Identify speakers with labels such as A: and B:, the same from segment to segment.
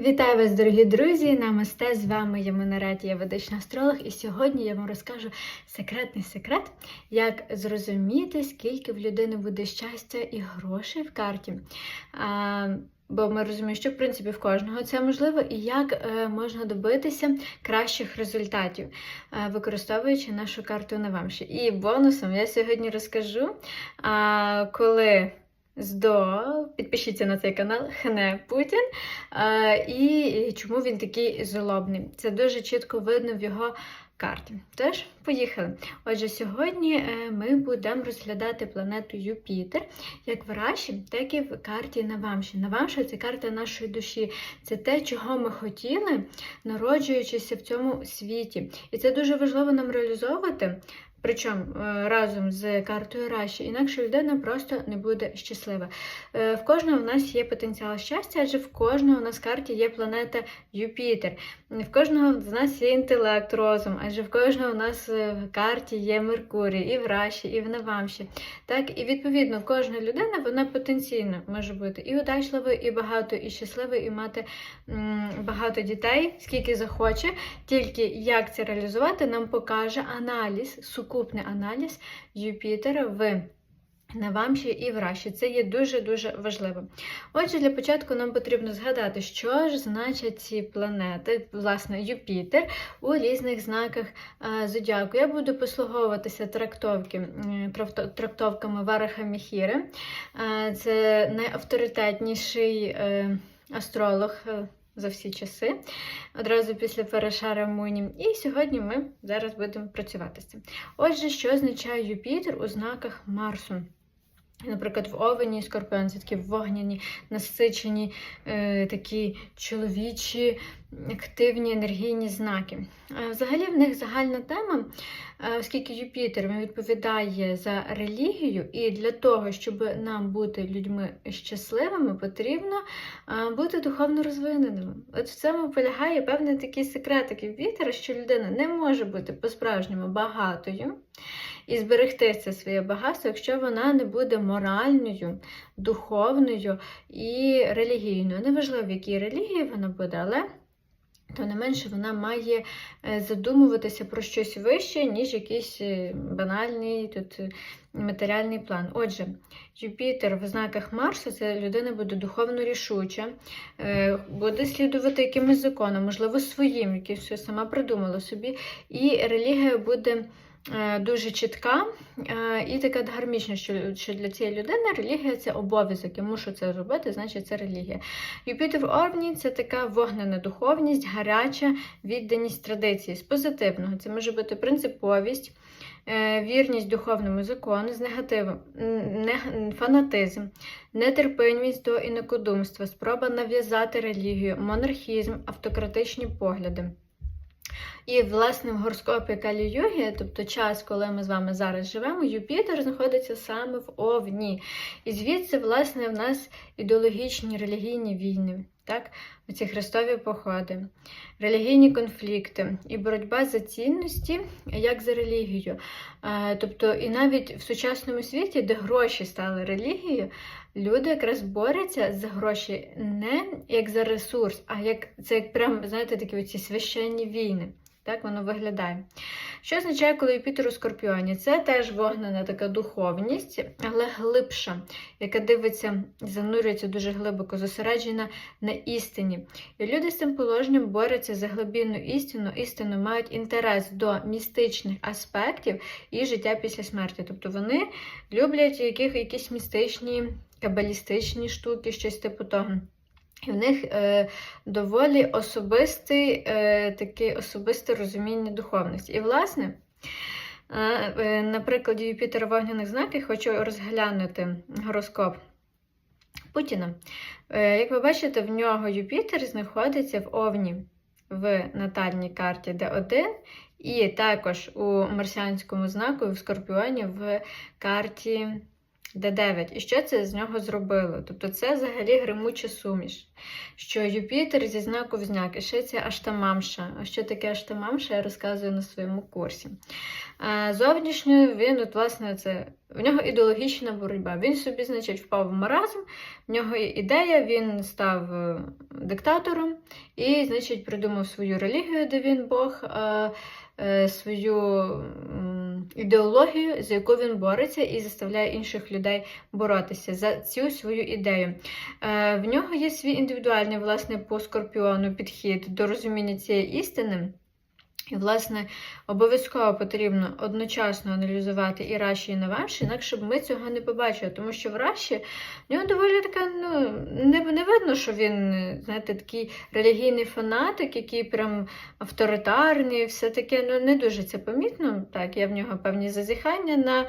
A: Вітаю вас, дорогі друзі! Намасте! З вами я Минареті, я ведичний астролог, і сьогодні я вам розкажу секретний секрет, як зрозуміти, скільки в людини буде щастя і грошей в карті. А, Бо ми розуміємо, що в принципі в кожного це можливо, і як е, можна добитися кращих результатів, е, використовуючи нашу карту на вамші. І бонусом я сьогодні розкажу, а, коли ЗДО, підпишіться на цей канал, Хне Путін. А, і чому він такий злобний. Це дуже чітко видно в його карті. Тож, поїхали. Отже, сьогодні е, ми будемо розглядати планету Юпітер як в Раші, так і в карті Навамші. Навамша це карта нашої душі. Це те, чого ми хотіли, народжуючися в цьому світі. І це дуже важливо нам реалізовувати. Причому е, разом з картою Раші, інакше людина просто не буде щаслива. Е, В кожного в нас є потенціал щастя, адже в кожного у нас в карті є планета Юпітер. В кожного з нас є інтелект, розум, адже в кожного у нас е, в карті є Меркурій, і в Раші, і в Навамші. Так, і відповідно кожна людина вона потенційно може бути і удачливою, і багато, і щасливою, і мати багато дітей, скільки захоче. Тільки як це реалізувати, нам покаже аналіз, сукупний аналіз Юпітера в Навамші і в Раші. Це є дуже-дуже важливо. Отже, для початку нам потрібно згадати, що ж значать ці планети, власне, Юпітер у різних знаках е, зодіаку. Я буду послуговуватися трактовки, трактовками Вараха Міхіри. Е, Це найавторитетніший е, астролог. За всі часи, одразу після Ферашара Муні. І сьогодні ми зараз будемо працювати з цим. Отже, що означає Юпітер у знаках Марсу? Наприклад, в Овені Скорпіон це такі вогняні, насичені, е, такі чоловічі, активні енергійні знаки. Е, взагалі, в них загальна тема, е, оскільки Юпітер відповідає за релігію, і для того, щоб нам бути людьми щасливими, потрібно е, бути духовно розвиненими. От в цьому полягає певний такий секретик Юпітера, що людина не може бути по-справжньому багатою і зберегти це своє багатство, якщо вона не буде моральною, духовною і релігійною. Неважливо, в якій релігії вона буде, але то не менше вона має е, задумуватися про щось вище, ніж якийсь е, банальний тут е, матеріальний план. Отже, Юпітер в знаках Марса це людина буде духовно рішуча, буде слідувати якимось законам, можливо, своїм, які все сама придумала собі, і релігія буде. Е, Дуже чітка е, і така гармічна, що, для цієї людини релігія це обов'язок. Я мушу це робити, значить це релігія. Юпітер в Овні це така вогнена духовність, гаряча відданість традиції з позитивного. Це може бути принциповість, е, вірність духовному закону з фанатизм, нетерпимість до інакодумства, спроба нав'язати релігію, монархізм, автократичні погляди. І, власне, в гороскопі Калі-Югі, тобто час, коли ми з вами зараз живемо, Юпітер знаходиться саме в Овні. І звідси, власне, в нас ідеологічні релігійні війни, так? оці хрестові походи, релігійні конфлікти і боротьба за цінності, як за релігію. Е, Тобто, і навіть в сучасному світі, де гроші стали релігією, люди якраз борються за гроші не як за ресурс, а як це як прям, знаєте, такі оці священні війни. Так воно виглядає. Що означає, коли Юпітер у Скорпіоні? Це теж вогнена така духовність, але глибша, яка дивиться, занурюється дуже глибоко, зосереджена на істині. І люди з цим положенням борються за глибинну істину, істину мають інтерес до містичних аспектів і життя після смерті. Тобто вони люблять яких, якісь містичні, кабалістичні штуки, щось типу того. І в них е, доволі особистий, е, таке особисте розуміння духовності. І, власне, е, е, на прикладі Юпітера вогняних знаків хочу розглянути гороскоп Путіна. Е, як ви бачите, в нього Юпітер знаходиться в Овні в натальній карті Д1, і також у марсіанському знаку в Скорпіоні в карті Д9. І що це з нього зробило? Тобто це взагалі гримуча суміш. Що Юпітер зі знаку в знак, і ще це аштамамша. А що таке аштамамша, я розказую на своєму курсі. А зовнішньо він, от, власне, це в нього ідеологічна боротьба. Він собі, значить, впав в маразм, в нього є ідея, він став е, диктатором і, значить, придумав свою релігію, де він Бог. Е, Свою ідеологію, за яку він бореться і заставляє інших людей боротися за цю свою ідею. Е, В нього є свій індивідуальний, власне, по скорпіону підхід до розуміння цієї істини. І, власне, обов'язково потрібно одночасно аналізувати і Раші, і Наваші, інакше б ми цього не побачили. Тому що в Раші в нього доволі така, ну, не, не видно, що він, знаєте, такий релігійний фанатик, який прям авторитарний, все таке, ну, не дуже це помітно. Так, є в нього певні зазіхання на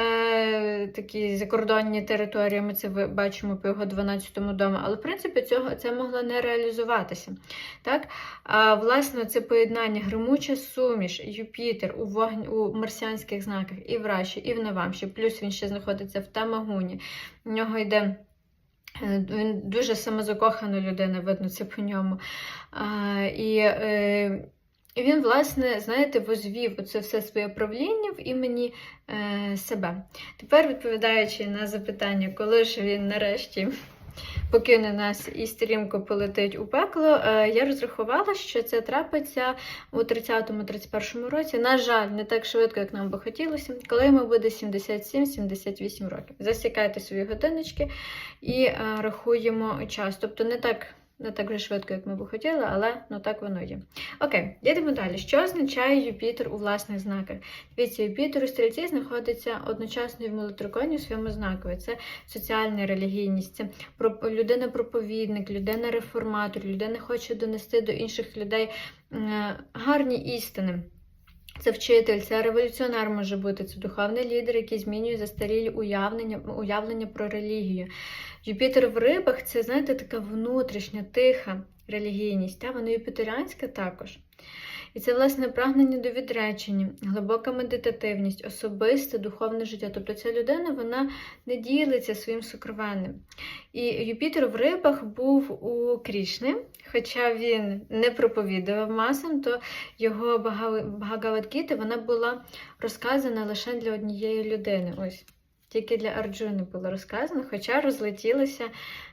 A: е, такі закордонні території, ми це бачимо по його 12-му дому, але, в принципі, цього це могло не реалізуватися. Так? А власне, це поєднання гримуча суміш, Юпітер у вогні у марсіанських знаках і в Раші, і в Навамші. Плюс він ще знаходиться в Тамагуні. У нього йде. е, Він дуже самозакохана людина, видно це по ньому. А, і е, він, власне, знаєте, возвів оце все своє правління в імені е, себе. Тепер, відповідаючи на запитання, коли ж він нарешті покине нас і стрімко полетить у пекло, е, я розрахувала, що це трапиться у 30-31 році. На жаль, не так швидко, як нам би хотілося, коли йому буде 77-78 років. Засікайте свої годиночки і е, рахуємо час. Тобто не так. Не так вже швидко, як ми би хотіли, але ну так воно є. Окей, йдемо далі. Що означає Юпітер у власних знаках? Дивіться, Юпітер у стрільці знаходиться одночасно і в молотриконі у своєму знакові. Це соціальна релігійність, це про- людина-проповідник, людина-реформатор, людина хоче донести до інших людей е, гарні істини. Це вчитель, це революціонер може бути, це духовний лідер, який змінює застарілі уявлення, уявлення про релігію. Юпітер в рибах це, знаєте, така внутрішня, тиха релігійність, та? вона юпітеріанська також. І це, власне, прагнення до відречення, глибока медитативність, особисте духовне життя. Тобто ця людина вона не ділиться своїм сокровенним. І Юпітер в рибах був у Крішни, хоча він не проповідував масам, то його Бхагавадгіта вона була розказана лише для однієї людини. Ось. Тільки для Арджуни було розказано, хоча розлетілося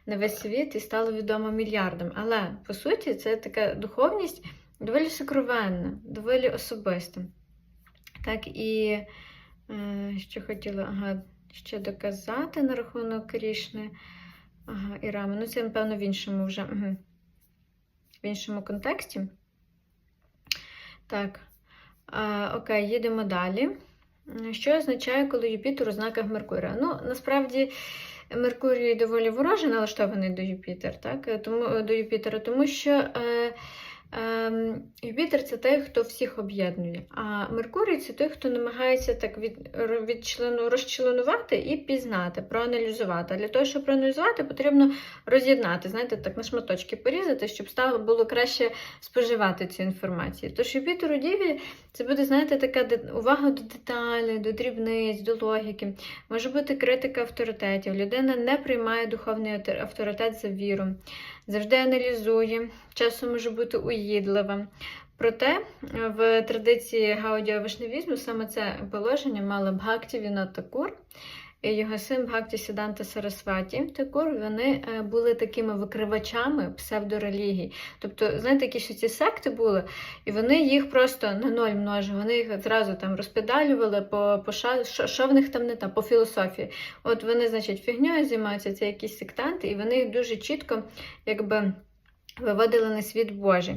A: на весь світ і стало відомо мільярдам. Але по суті, це така духовність доволі сокровенна, доволі особиста. Так і е, що хотіла ага, ще доказати на рахунок Крішни ага, і Рами. Ну, це, напевно, в іншому вже в іншому контексті. Так, а, окей, їдемо далі. Що означає, коли Юпітер у знаках Меркурія? Ну, насправді, Меркурій доволі вороже налаштований до Юпітер, так? Тому, до Юпітера, тому що е, е, Юпітер це той, хто всіх об'єднує. А Меркурій це той, хто намагається так від, відчлену, розчленувати і пізнати, проаналізувати. Для того, щоб проаналізувати, потрібно роз'єднати, знаєте, так на шматочки порізати, щоб стало було краще споживати цю інформацію. Тож Юпітер у Діві це буде, знаєте, така увага до деталей, до дрібниць, до логіки. Може бути критика авторитетів. Людина не приймає духовний авторитет за віру, завжди аналізує, часом може бути уїдлива. Проте в традиції гаудіо-вишневізму саме це положення мала і Вінод Такур його син Бхакті Сіданта Сарасваті Такур. Вони е, були такими викривачами псевдорелігій. Тобто, знаєте, які ще ці секти були, і вони їх просто на ноль множили. Вони їх зразу там розпедалювали по, по що, що в них там не там, по філософії. От вони, значить, фігньою займаються, це якісь сектанти, і вони їх дуже чітко, якби. Виводили на світ Божий.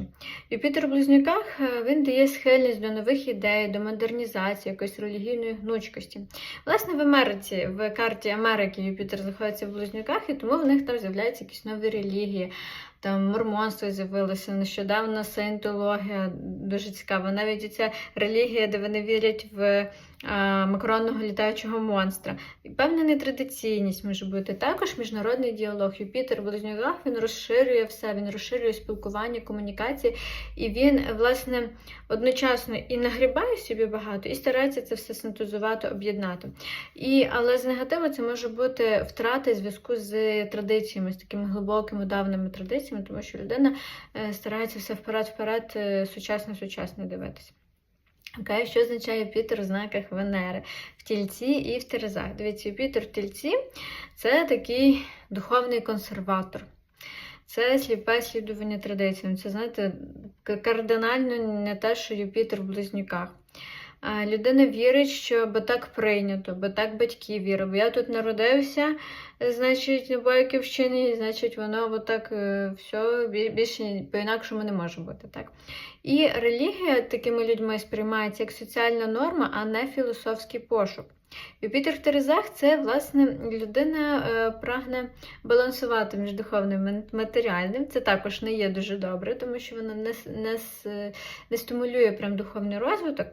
A: Юпітер в близнюках е, він дає схильність до нових ідей, до модернізації, якоїсь релігійної гнучкості. Власне, в Америці, в карті Америки Юпітер знаходиться в близнюках, і тому в них там з'являються якісь нові релігії. там мормонство з'явилося, нещодавно саєнтологія, дуже цікава. Навіть ця релігія, де вони вірять в макаронного літаючого монстра. І певна нетрадиційність може бути. Також міжнародний діалог. Юпітер в він розширює все, він розширює спілкування, комунікації, і він, власне, одночасно і нагрібає собі багато, і старається це все синтезувати, об'єднати. І, Але з негативу це може бути втрата зв'язку з традиціями, з такими глибокими давними традиціями, тому що людина е, старається все вперед-вперед, сучасно-сучасно дивитися. Окей, що означає Юпітер у знаках Венери в тільці і в Терезах? Дивіться, Юпітер в тільці це такий духовний консерватор. Це сліпе слідування традиціям. Це, знаєте, кардинально не те, що Юпітер в близнюках. Людина вірить, що бо так прийнято, бо так батьки вірили. Бо я тут народився, значить, на Бойківщині, значить, воно отак все більше по-інакшому не може бути. так. І релігія такими людьми сприймається як соціальна норма, а не філософський пошук. Юпітер в Терезах це, власне, людина е, прагне балансувати між духовним і матеріальним. Це також не є дуже добре, тому що воно не не, не стимулює прям духовний розвиток.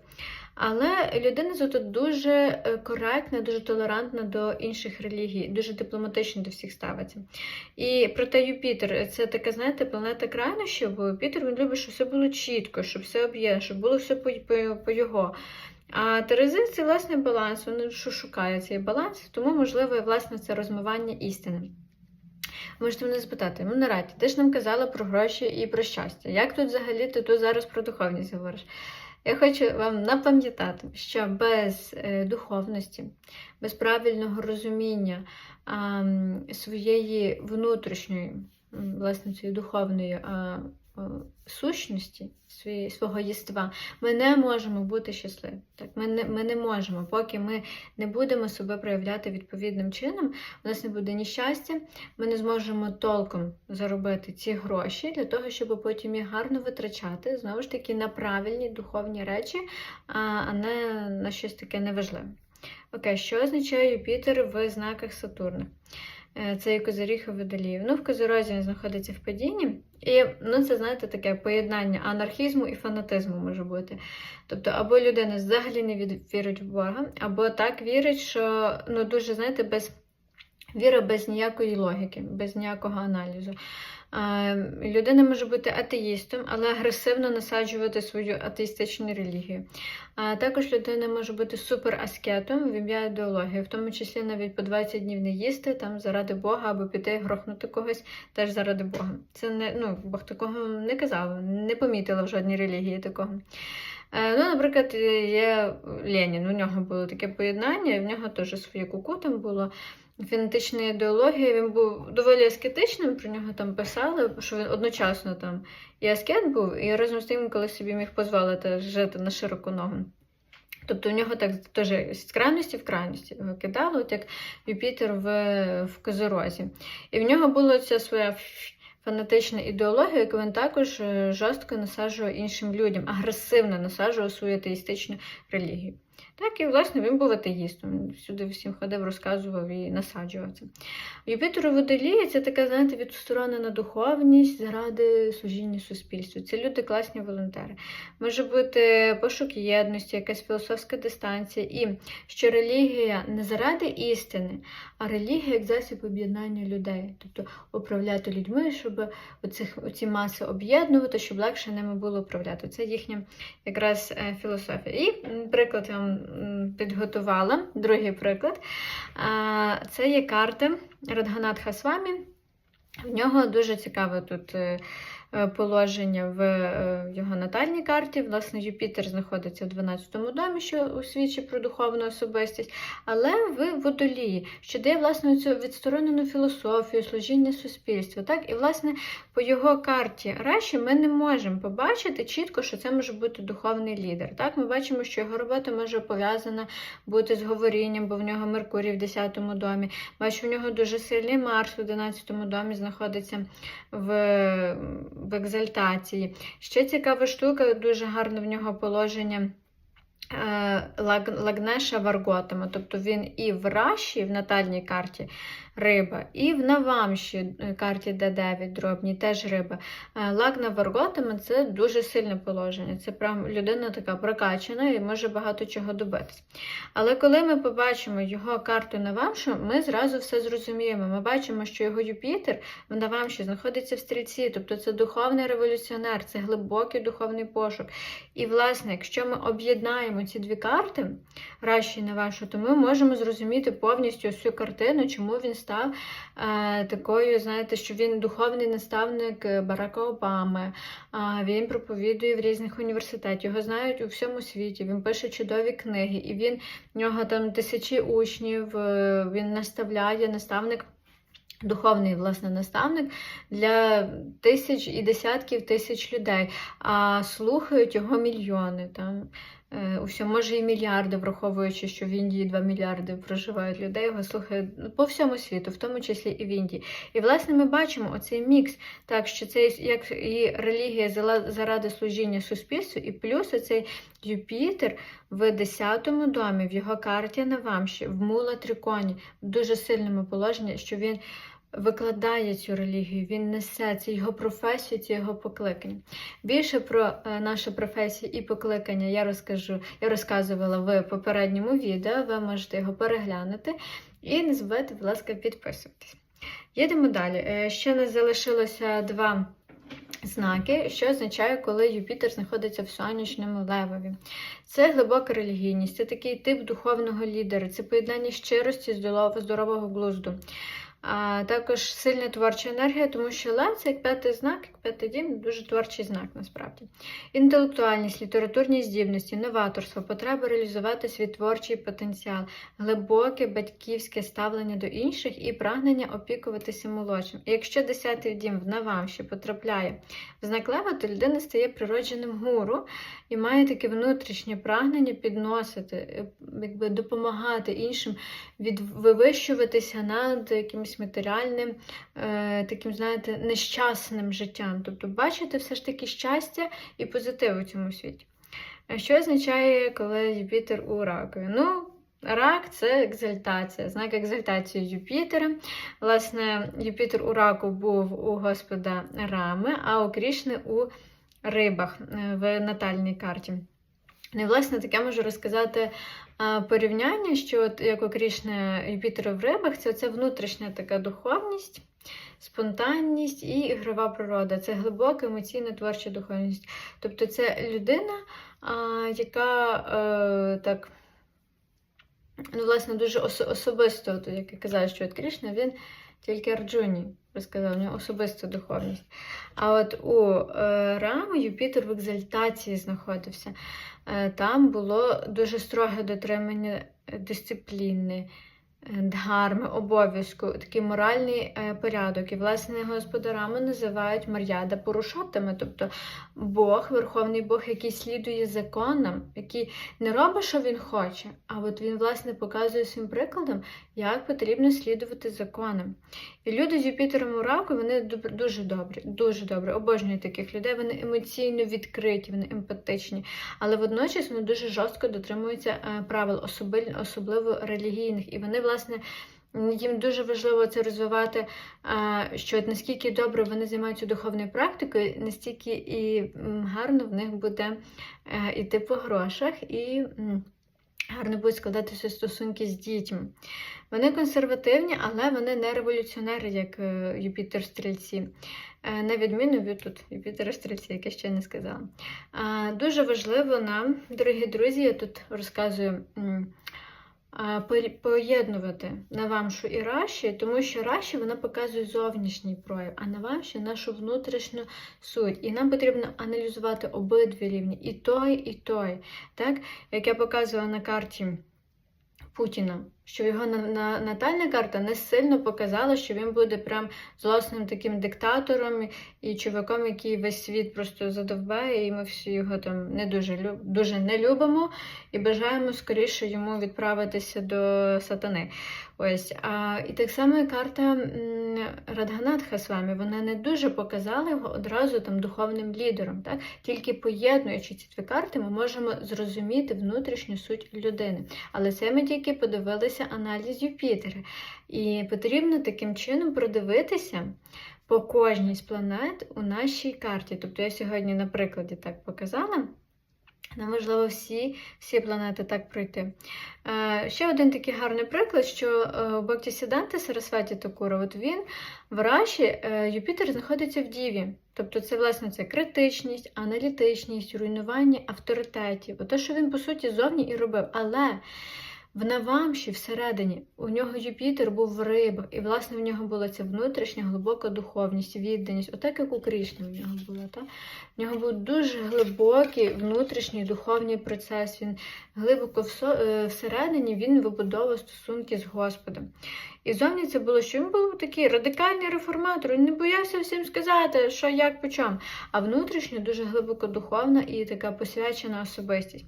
A: Але людина зато дуже е, коректна, дуже толерантна до інших релігій, дуже дипломатично до всіх ставиться. І проте Юпітер це така, знаєте, планета крайнощів, бо Юпітер він любить, щоб все було чітко, щоб все об'є, щоб було все по, по, по його. А Терези це власне баланс, вони шукає цей баланс, тому можливо, власне, це розмивання істини. Можете мене запитати, ну нараді, ти ж нам казала про гроші і про щастя. Як тут взагалі ти тут зараз про духовність говориш? Я хочу вам напам'ятати, що без е, духовності, без правильного розуміння своєї внутрішньої, власне, цієї духовної сущності, свої, свого єства, ми не можемо бути щасливі. Так, Ми не ми не можемо, поки ми не будемо себе проявляти відповідним чином, у нас не буде ні щастя, ми не зможемо толком заробити ці гроші для того, щоб потім їх гарно витрачати, знову ж таки, на правильні духовні речі, а не на щось таке неважливе. Окей, що означає Юпітер в знаках Сатурна? Е, це і Водоліїв. Ну, в Козирозі він знаходиться в падінні. І ну, це, знаєте, таке поєднання анархізму і фанатизму може бути. Тобто, або людина взагалі не вірить в Бога, або так вірить, що ну, дуже, знаєте, без віра без ніякої логіки, без ніякого аналізу. Людина може бути атеїстом, але агресивно насаджувати свою атеїстичну релігію. Також людина може бути супераскетом в ім'я ідеології, в тому числі навіть по 20 днів не їсти там заради Бога або піти грохнути когось теж заради Бога. Це не ну, Бог такого не казав, не помітила в жодній релігії такого. Е, ну, Наприклад, є Ленін, у нього було таке поєднання, і в нього теж своє куку там було фенетичної ідеології. Він був доволі аскетичним, про нього там писали, що він одночасно там і аскет був, і разом з тим, коли собі міг дозволити жити на широку ногу. Тобто у нього так теж з крайності в крайності кидало, от як Юпітер в в Козорозі. І в нього була ця своя фанатична ідеологія, яку він також е, жорстко насаджував іншим людям, агресивно насаджував свою атеїстичну релігію. Так, і, власне, він був атеїстом. Він всюди всім ходив, розказував і насаджував це. Юпітер у водолії це така, знаєте, відсторонена духовність заради служіння суспільству. Це люди класні волонтери. Може бути пошук єдності, якась філософська дистанція, і що релігія не заради істини, а релігія як засіб об'єднання людей, тобто управляти людьми, щоб оцих, оці маси об'єднувати, щоб легше ними було управляти. Це їхня якраз е, філософія. І приклад я вам підготувала, другий приклад. Це є карти Радганатха Свамі. В нього дуже цікаве тут Е, положення в е, його натальній карті. Власне, Юпітер знаходиться в 12-му домі, що усвідчує про духовну особистість, але в водолії, що дає власне цю відсторонену філософію, служіння суспільству. Так? І, власне, по його карті Раші ми не можемо побачити чітко, що це може бути духовний лідер. Так? Ми бачимо, що його робота може пов'язана бути з говорінням, бо в нього Меркурій в 10-му домі. Бачу, в нього дуже сильний Марс в 11-му домі знаходиться в в екзальтації. Ще цікава штука, дуже гарно в нього положення Лагнеша Варготами. Тобто він і в Раші, в натальній карті риба, і в Навамші е, карті Д9 дробній теж риба. Е, Лагна Варготами це дуже сильне положення. Це прям людина така прокачана і може багато чого добитись. Але коли ми побачимо його карту Навамшу, ми зразу все зрозуміємо. Ми бачимо, що його Юпітер в Навамші знаходиться в стрільці, тобто це духовний революціонер, це глибокий духовний пошук. І, власне, якщо ми об'єднаємо ці дві карти, Раші і Навашу, то ми можемо зрозуміти повністю всю картину, чому він став е, такою, знаєте, що він духовний наставник е, Барака Обами, а він проповідує в різних університетах, його знають у всьому світі, він пише чудові книги, і він в нього там тисячі учнів, е, він наставляє, наставник. Духовний власне наставник для тисяч і десятків тисяч людей, а слухають його мільйони там. Е, У всьому, може і мільярди, враховуючи, що в Індії 2 мільярди проживають людей, його слухають ну, по всьому світу, в тому числі і в Індії. І власне ми бачимо оцей мікс, так що це як і релігія заради служіння суспільству, і плюс оцей Юпітер в 10-му домі, в його карті на вамші, в мула триконі, в дуже сильному положенні, що він викладає цю релігію, він несе це його професію, це його покликання. Більше про е, нашу професію і покликання я розкажу, я розказувала в попередньому відео, ви можете його переглянути. І не забувайте, будь ласка, підписуватись. Їдемо далі. Е, Ще не залишилося два знаки, що означає, коли Юпітер знаходиться в сонячному левові. Це глибока релігійність, це такий тип духовного лідера, це поєднання щирості, здорового, здорового глузду. А також сильна творча енергія, тому що лев це як п'ятий знак, як п'ятий дім, дуже творчий знак насправді. Інтелектуальність, літературні здібності, новаторство, потреба реалізувати свій творчий потенціал, глибоке батьківське ставлення до інших і прагнення опікуватися молодшим. І якщо десятий дім в Навамші потрапляє в знак лева, то людина стає природженим гуру і має таке внутрішнє прагнення підносити, е, якби допомагати іншим від вивищуватися над якимось матеріальним, е, таким, знаєте, нещасним життям. Тобто бачити все ж таки щастя і позитив у цьому світі. Що означає, коли Юпітер у ракові? Ну, рак це екзальтація, знак екзальтації Юпітера. Власне, Юпітер у раку був у Господа Рами, а у Крішни у рибах е, в натальній карті. Ну, і, власне, таке можу розказати порівняння, що от, як у Крішни Юпітера в рибах, це, це внутрішня така духовність, спонтанність і ігрова природа. Це глибока емоційна творча духовність. Тобто це людина, яка е, так, ну, власне, дуже ос- особисто, от, як я казала, що от Крішна, він тільки Арджуні розказав, у нього особиста духовність. А от у е, Раму Юпітер в екзальтації знаходився. Е, Там було дуже строге дотримання е, дисципліни, дхарми, обов'язку, такий моральний е, порядок. І, власне, господарами називають Мар'яда Порушотами, тобто Бог, Верховний Бог, який слідує законам, який не робить, що він хоче, а от він, власне, показує своїм прикладом, як потрібно слідувати законам. І люди з Юпітером у раку, вони дуже добрі, дуже добрі, обожнюю таких людей. Вони емоційно відкриті, вони емпатичні, але водночас вони дуже жорстко дотримуються е, правил, особливо релігійних. І вони, власне, їм дуже важливо це розвивати, е, що наскільки добре вони займаються духовною практикою, настільки і гарно в них буде е, іти по грошах і гарно будуть складатися стосунки з дітьми. Вони консервативні, але вони не революціонери, як е, Юпітер Стрільці. Е, На відміну від тут Юпітера Стрільці, як я ще не сказала. Дуже важливо нам, дорогі друзі, я тут розказую. Поєднувати Навамшу і Раші, тому що Раші вона показує зовнішній прояв, а Навамші нашу внутрішню суть. І нам потрібно аналізувати обидві рівні, і той, і той. Так? Як я показувала на карті Путіна, що його на, на, натальна карта не сильно показала, що він буде прям злосним таким диктатором і чуваком, який весь світ просто задовбає, і ми всі його там не дуже дуже не любимо і бажаємо скоріше йому відправитися до сатани. Ось, а, і так само і карта Радганатха з вами, вона не дуже показала його одразу там духовним лідером. Так? Тільки поєднуючи ці дві карти, ми можемо зрозуміти внутрішню суть людини. Але це ми тільки подивилися аналіз Юпітера. І потрібно таким чином продивитися по кожній з планет у нашій карті. Тобто я сьогодні на прикладі так показала. Нам важливо всі, всі планети так пройти. Е, ще один такий гарний приклад, що е, у Бхакті Сіданти Сарасваті Такура, от він в Раші, е, Юпітер знаходиться в Діві. Тобто це, власне, це критичність, аналітичність, руйнування авторитетів. Ото, що він, по суті, зовні і робив. Але в Навамші всередині у нього Юпітер був в рибах, і, власне, в нього була ця внутрішня глибока духовність, відданість, отак як у Крішні в нього була. Та? В нього був дуже глибокий внутрішній духовний процес. Він глибоко е, всередині він вибудовував стосунки з Господом. І зовні це було, що він був такий радикальний реформатор, він не боявся всім сказати, що як по чому. А внутрішньо дуже глибоко духовна і така посвячена особистість.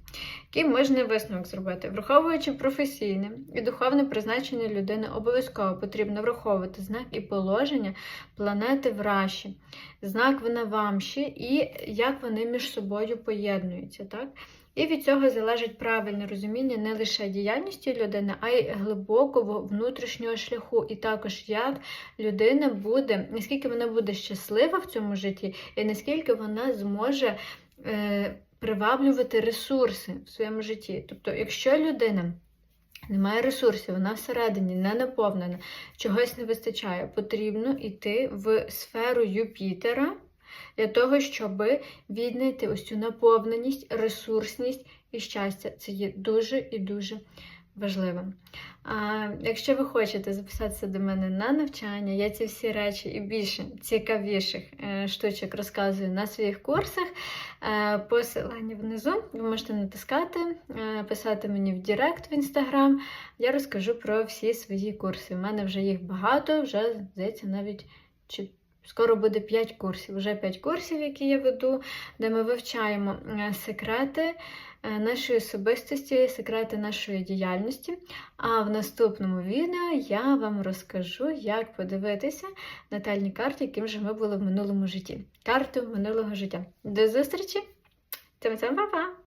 A: Який можна висновок зробити? Враховуючи професійне і духовне призначення людини, обов'язково потрібно враховувати знак і положення планети в Раші, знак в Навамші і як вони між собою поєднуються. Так? І від цього залежить правильне розуміння не лише діяльності людини, а й глибокого внутрішнього шляху. І також як людина буде, наскільки вона буде щаслива в цьому житті, і наскільки вона зможе е, приваблювати ресурси в своєму житті. Тобто, якщо людина немає ресурсів, вона всередині не наповнена, чогось не вистачає, потрібно йти в сферу Юпітера для того, щоб віднайти ось цю наповненість, ресурсність і щастя. Це є дуже і дуже важливим. А якщо ви хочете записатися до мене на навчання, я ці всі речі і більше цікавіших е, штучок розказую на своїх курсах. Е, Посилання внизу ви можете натискати, е, писати мені в Директ в інстаграм. Я розкажу про всі свої курси. У мене вже їх багато, вже здається, навіть чи Скоро буде 5 курсів, вже 5 курсів, які я веду, де ми вивчаємо е, секрети е, нашої особистості, секрети нашої діяльності. А в наступному відео я вам розкажу, як подивитися натальні карти, яким же ми були в минулому житті. Карту минулого життя. До зустрічі! Цим-цим, па-па!